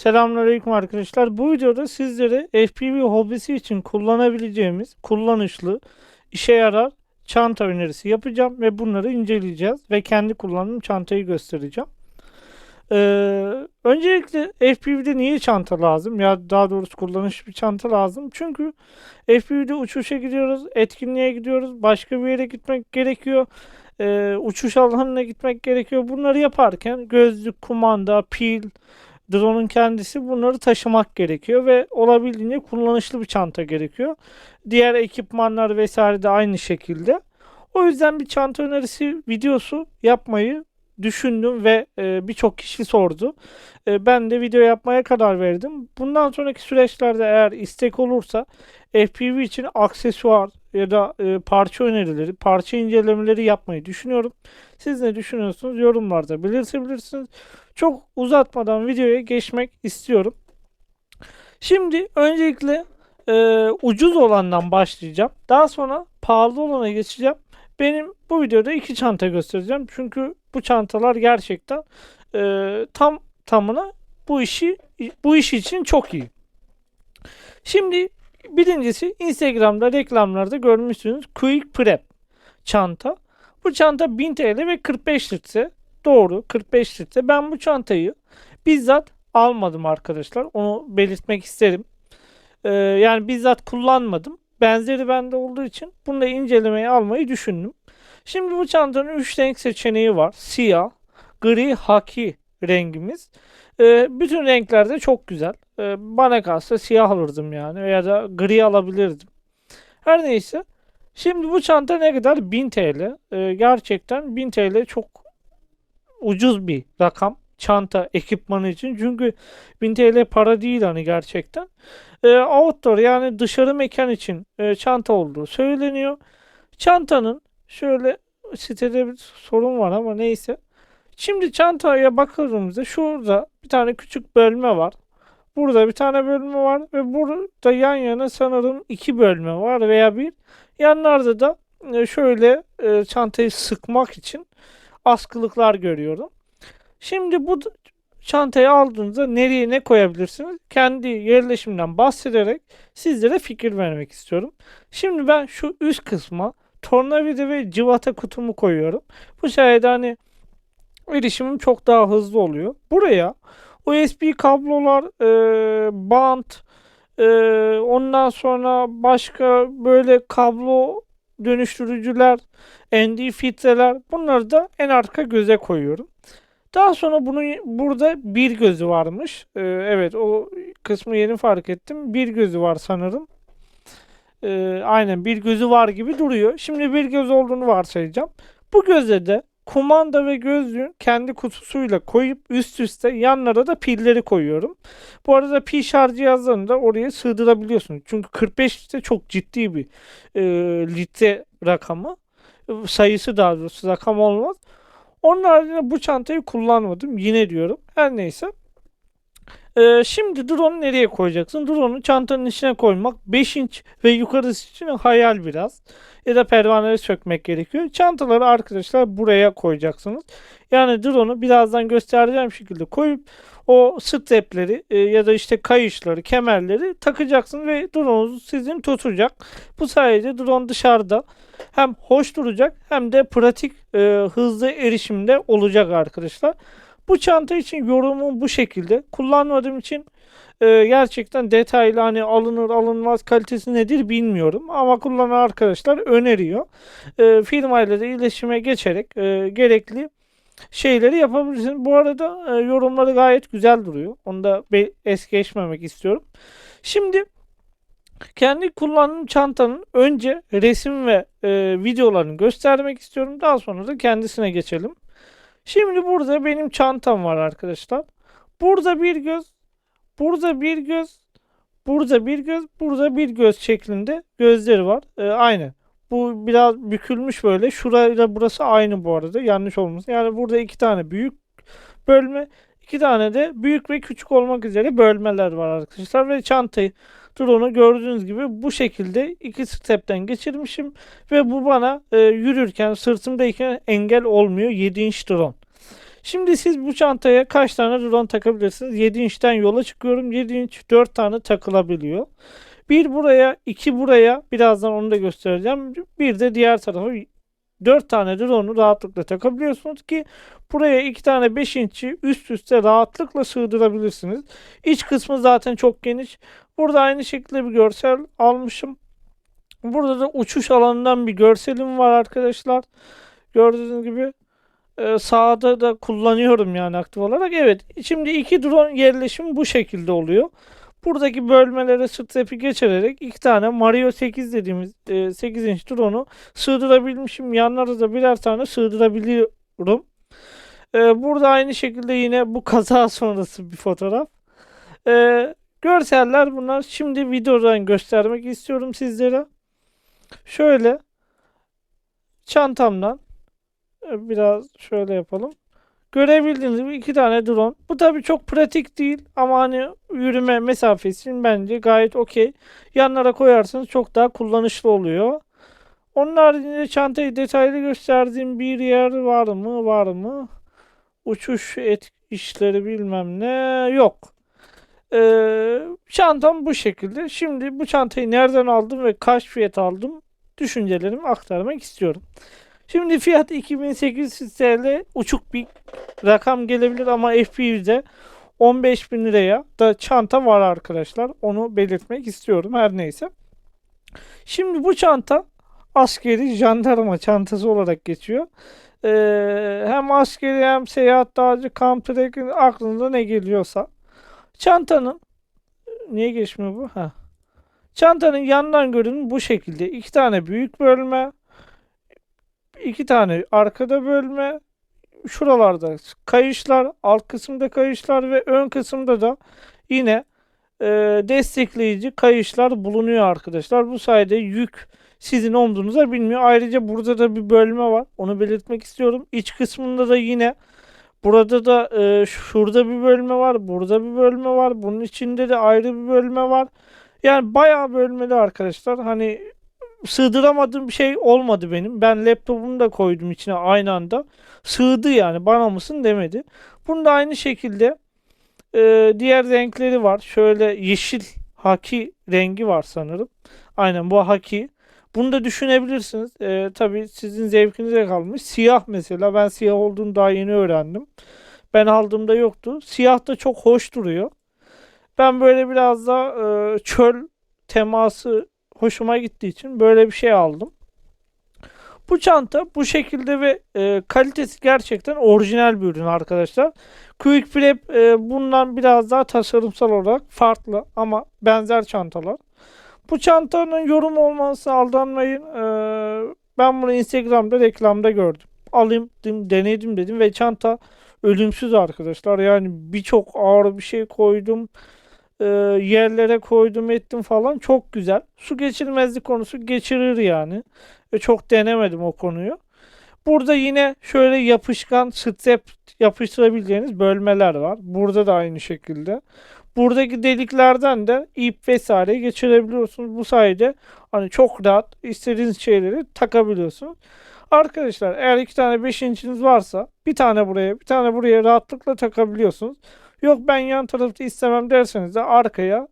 Selamünaleyküm arkadaşlar. Bu videoda sizlere FPV hobisi için kullanabileceğimiz kullanışlı, işe yarar çanta önerisi yapacağım ve bunları inceleyeceğiz ve kendi kullandığım çantayı göstereceğim. Ee, öncelikle FPV'de niye çanta lazım? Ya daha doğrusu kullanışlı bir çanta lazım. Çünkü FPV'de uçuşa gidiyoruz, etkinliğe gidiyoruz, başka bir yere gitmek gerekiyor. Ee, uçuş alanına gitmek gerekiyor. Bunları yaparken gözlük, kumanda, pil, drone'un kendisi bunları taşımak gerekiyor ve olabildiğince kullanışlı bir çanta gerekiyor. Diğer ekipmanlar vesaire de aynı şekilde. O yüzden bir çanta önerisi videosu yapmayı düşündüm ve e, birçok kişi sordu. E, ben de video yapmaya karar verdim. Bundan sonraki süreçlerde eğer istek olursa FPV için aksesuar ya da e, parça önerileri, parça incelemeleri yapmayı düşünüyorum. Siz ne düşünüyorsunuz? Yorumlarda belirtebilirsiniz. Çok uzatmadan videoya geçmek istiyorum. Şimdi öncelikle e, ucuz olandan başlayacağım. Daha sonra pahalı olana geçeceğim. Benim bu videoda iki çanta göstereceğim. Çünkü bu çantalar gerçekten e, tam tamına bu işi bu iş için çok iyi. Şimdi birincisi Instagram'da reklamlarda görmüşsünüz Quick Prep çanta. Bu çanta 1000 TL ve 45 litre. Doğru 45 litre. Ben bu çantayı bizzat almadım arkadaşlar. Onu belirtmek isterim. Ee, yani bizzat kullanmadım. Benzeri bende olduğu için bunu da incelemeye almayı düşündüm. Şimdi bu çantanın 3 renk seçeneği var. Siyah, gri, haki rengimiz. Ee, bütün renklerde çok güzel. Ee, bana kalsa siyah alırdım yani veya da gri alabilirdim. Her neyse. Şimdi bu çanta ne kadar? 1000 TL. Ee, gerçekten 1000 TL çok ucuz bir rakam. Çanta ekipmanı için. Çünkü 1000 TL para değil hani gerçekten. Ee, outdoor yani dışarı mekan için e, çanta olduğu söyleniyor. Çantanın şöyle sitede bir sorun var ama neyse. Şimdi çantaya bakıldığımızda şurada bir tane küçük bölme var. Burada bir tane bölme var ve burada yan yana sanırım iki bölme var veya bir. Yanlarda da e, şöyle e, çantayı sıkmak için askılıklar görüyorum. Şimdi bu çantayı aldığınızda nereye ne koyabilirsiniz? Kendi yerleşimden bahsederek sizlere fikir vermek istiyorum. Şimdi ben şu üst kısma tornavida ve cıvata kutumu koyuyorum. Bu sayede hani erişimim çok daha hızlı oluyor. Buraya USB kablolar, e, bant, e, ondan sonra başka böyle kablo dönüştürücüler, ND filtreler bunları da en arka göze koyuyorum. Daha sonra bunun burada bir gözü varmış. E, evet o kısmı yeni fark ettim. Bir gözü var sanırım. E, aynen bir gözü var gibi duruyor. Şimdi bir göz olduğunu varsayacağım. Bu göze de kumanda ve gözlüğün kendi kutusuyla koyup üst üste yanlara da pilleri koyuyorum. Bu arada pil şarj cihazlarını da oraya sığdırabiliyorsunuz. Çünkü 45 litre çok ciddi bir e, litre rakamı. E, Sayısı daha doğrusu rakam olmaz. Onun haricinde bu çantayı kullanmadım. Yine diyorum. Her neyse. Ee, şimdi drone'u nereye koyacaksın? Drone'u çantanın içine koymak 5 inç ve yukarısı için hayal biraz. Ya da pervaneleri sökmek gerekiyor. Çantaları arkadaşlar buraya koyacaksınız. Yani drone'u birazdan göstereceğim şekilde koyup o strapleri e, ya da işte kayışları, kemerleri takacaksın ve drone'u sizin tutacak. Bu sayede drone dışarıda hem hoş duracak hem de pratik e, hızlı erişimde olacak arkadaşlar. Bu çanta için yorumum bu şekilde. Kullanmadığım için e, gerçekten detaylı hani alınır alınmaz kalitesi nedir bilmiyorum. Ama kullanan arkadaşlar öneriyor. E, firmayla da iletişime geçerek e, gerekli şeyleri yapabilirsin. Bu arada e, yorumları gayet güzel duruyor. Onu da es geçmemek istiyorum. Şimdi kendi kullandığım çantanın önce resim ve e, videolarını göstermek istiyorum. Daha sonra da kendisine geçelim. Şimdi burada benim çantam var arkadaşlar. Burada bir göz, burada bir göz, burada bir göz, burada bir göz şeklinde gözleri var. Ee, aynı. Bu biraz bükülmüş böyle. Şurayla burası aynı bu arada. Yanlış olmasın. Yani burada iki tane büyük bölme, iki tane de büyük ve küçük olmak üzere bölmeler var arkadaşlar. Ve çantayı drone'u gördüğünüz gibi bu şekilde iki stepten geçirmişim. Ve bu bana e, yürürken sırtımdayken engel olmuyor 7 inç drone. Şimdi siz bu çantaya kaç tane drone takabilirsiniz? 7 inçten yola çıkıyorum. 7 inç 4 tane takılabiliyor. Bir buraya, iki buraya. Birazdan onu da göstereceğim. Bir de diğer tarafa 4 tane drone'u rahatlıkla takabiliyorsunuz ki buraya 2 tane 5 inçi üst üste rahatlıkla sığdırabilirsiniz. İç kısmı zaten çok geniş. Burada aynı şekilde bir görsel almışım. Burada da uçuş alanından bir görselim var arkadaşlar. Gördüğünüz gibi e, sağda da kullanıyorum yani aktif olarak. Evet şimdi iki drone yerleşimi bu şekilde oluyor. Buradaki bölmelere strap'i geçirerek iki tane Mario 8 dediğimiz e, 8 inç drone'u sığdırabilmişim. Yanlara da birer tane sığdırabiliyorum. E, burada aynı şekilde yine bu kaza sonrası bir fotoğraf. E, görseller bunlar. Şimdi videodan göstermek istiyorum sizlere. Şöyle çantamdan e, biraz şöyle yapalım. Görebildiğiniz gibi iki tane drone. Bu tabii çok pratik değil ama hani yürüme mesafesi için bence gayet okey. Yanlara koyarsanız çok daha kullanışlı oluyor. Onun haricinde çantayı detaylı gösterdiğim bir yer var mı? Var mı? Uçuş et işleri bilmem ne yok. Ee, çantam bu şekilde. Şimdi bu çantayı nereden aldım ve kaç fiyat aldım düşüncelerimi aktarmak istiyorum. Şimdi fiyat 2800 TL uçuk bir rakam gelebilir ama FPV'de 15 bin liraya da çanta var arkadaşlar. Onu belirtmek istiyorum her neyse. Şimdi bu çanta askeri jandarma çantası olarak geçiyor. Ee, hem askeri hem seyahat dağcı kamp trekking aklınıza ne geliyorsa. Çantanın niye geçmiyor bu? Ha. Çantanın yandan görünümü bu şekilde. İki tane büyük bölme, iki tane arkada bölme, şuralarda kayışlar, alt kısımda kayışlar ve ön kısımda da yine e, destekleyici kayışlar bulunuyor arkadaşlar. Bu sayede yük sizin omzunuza binmiyor. Ayrıca burada da bir bölme var. Onu belirtmek istiyorum. İç kısmında da yine burada da e, şurada bir bölme var. Burada bir bölme var. Bunun içinde de ayrı bir bölme var. Yani bayağı bölmeli arkadaşlar. Hani sığdıramadığım bir şey olmadı benim. Ben laptopumu da koydum içine aynı anda. Sığdı yani bana mısın demedi. Bunda aynı şekilde e, diğer renkleri var. Şöyle yeşil haki rengi var sanırım. Aynen bu haki. Bunu da düşünebilirsiniz. E, tabii sizin zevkinize kalmış. Siyah mesela. Ben siyah olduğunu daha yeni öğrendim. Ben aldığımda yoktu. Siyah da çok hoş duruyor. Ben böyle biraz da e, çöl teması hoşuma gittiği için böyle bir şey aldım. Bu çanta bu şekilde ve e, kalitesi gerçekten orijinal bir ürün arkadaşlar. Quick Prep e, bundan biraz daha tasarımsal olarak farklı ama benzer çantalar. Bu çantanın yorum olmasına aldanmayın. E, ben bunu Instagram'da reklamda gördüm. Alayım dedim, denedim dedim ve çanta ölümsüz arkadaşlar. Yani birçok ağır bir şey koydum e, yerlere koydum ettim falan çok güzel. Su geçirmezlik konusu geçirir yani. E, çok denemedim o konuyu. Burada yine şöyle yapışkan strap yapıştırabileceğiniz bölmeler var. Burada da aynı şekilde. Buradaki deliklerden de ip vesaire geçirebiliyorsunuz. Bu sayede hani çok rahat istediğiniz şeyleri takabiliyorsunuz. Arkadaşlar eğer iki tane 5 inçiniz varsa bir tane buraya bir tane buraya rahatlıkla takabiliyorsunuz. Yok ben yan tarafta istemem derseniz de arkaya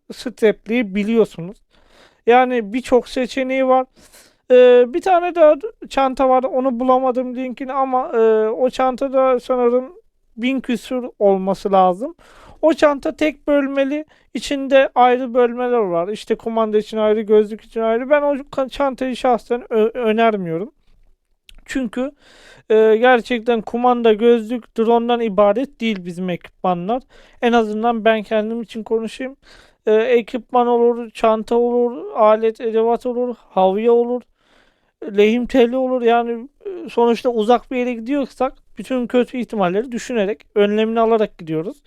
biliyorsunuz. Yani birçok seçeneği var. Ee, bir tane daha çanta var. Onu bulamadım linkini ama e, o çantada sanırım bin küsur olması lazım. O çanta tek bölmeli. içinde ayrı bölmeler var. İşte kumanda için ayrı, gözlük için ayrı. Ben o çantayı şahsen önermiyorum. Çünkü e, gerçekten kumanda, gözlük, drone'dan ibaret değil bizim ekipmanlar. En azından ben kendim için konuşayım. E, ekipman olur, çanta olur, alet, edevat olur, havya olur, lehim teli olur. Yani e, sonuçta uzak bir yere gidiyorsak bütün kötü ihtimalleri düşünerek, önlemini alarak gidiyoruz.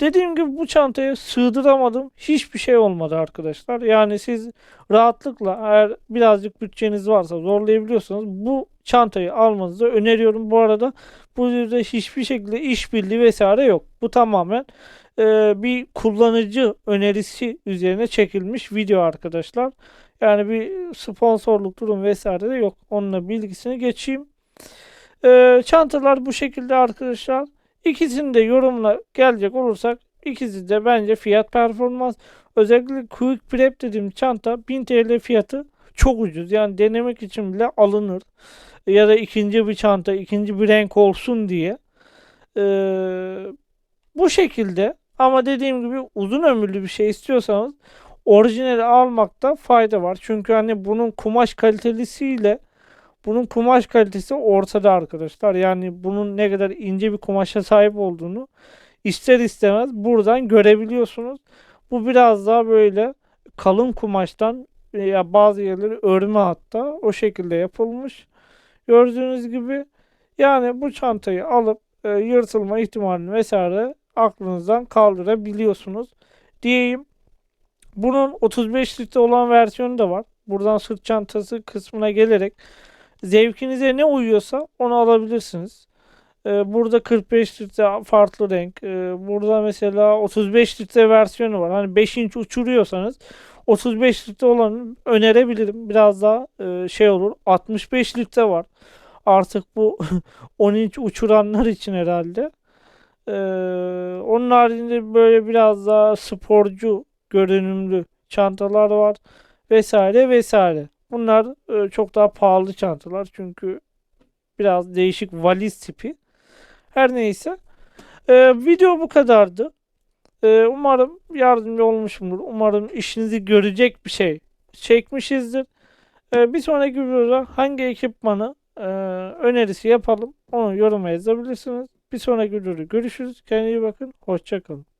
Dediğim gibi bu çantaya sığdıramadım. Hiçbir şey olmadı arkadaşlar. Yani siz rahatlıkla eğer birazcık bütçeniz varsa zorlayabiliyorsanız bu çantayı almanızı öneriyorum. Bu arada bu yüzde hiçbir şekilde işbirliği vesaire yok. Bu tamamen e, bir kullanıcı önerisi üzerine çekilmiş video arkadaşlar. Yani bir sponsorluk durum vesaire de yok. Onunla bilgisini geçeyim. E, çantalar bu şekilde arkadaşlar. İkisini de yorumla gelecek olursak ikisi de bence fiyat performans. Özellikle Quick Prep dediğim çanta 1000 TL fiyatı çok ucuz. Yani denemek için bile alınır. Ya da ikinci bir çanta, ikinci bir renk olsun diye. Ee, bu şekilde ama dediğim gibi uzun ömürlü bir şey istiyorsanız orijinali almakta fayda var. Çünkü hani bunun kumaş kalitelisiyle bunun kumaş kalitesi ortada arkadaşlar. Yani bunun ne kadar ince bir kumaşa sahip olduğunu ister istemez buradan görebiliyorsunuz. Bu biraz daha böyle kalın kumaştan ya bazı yerleri örme hatta o şekilde yapılmış. Gördüğünüz gibi yani bu çantayı alıp e, yırtılma ihtimalini vesaire aklınızdan kaldırabiliyorsunuz diyeyim. Bunun 35 litre olan versiyonu da var. Buradan sırt çantası kısmına gelerek zevkinize ne uyuyorsa onu alabilirsiniz. Ee, burada 45 litre farklı renk. Ee, burada mesela 35 litre versiyonu var. Hani 5 inç uçuruyorsanız 35 litre olanı önerebilirim. Biraz daha e, şey olur. 65 litre var. Artık bu 10 inç uçuranlar için herhalde. Ee, onun haricinde böyle biraz daha sporcu görünümlü çantalar var vesaire vesaire. Bunlar e, çok daha pahalı çantalar çünkü biraz değişik valiz tipi. Her neyse. Ee, video bu kadardı. Ee, umarım yardımcı olmuşumdur. Umarım işinizi görecek bir şey çekmişizdir. Ee, bir sonraki videoda hangi ekipmanı e, önerisi yapalım onu yoruma yazabilirsiniz. Bir sonraki videoda görüşürüz. Kendinize iyi bakın. Hoşçakalın.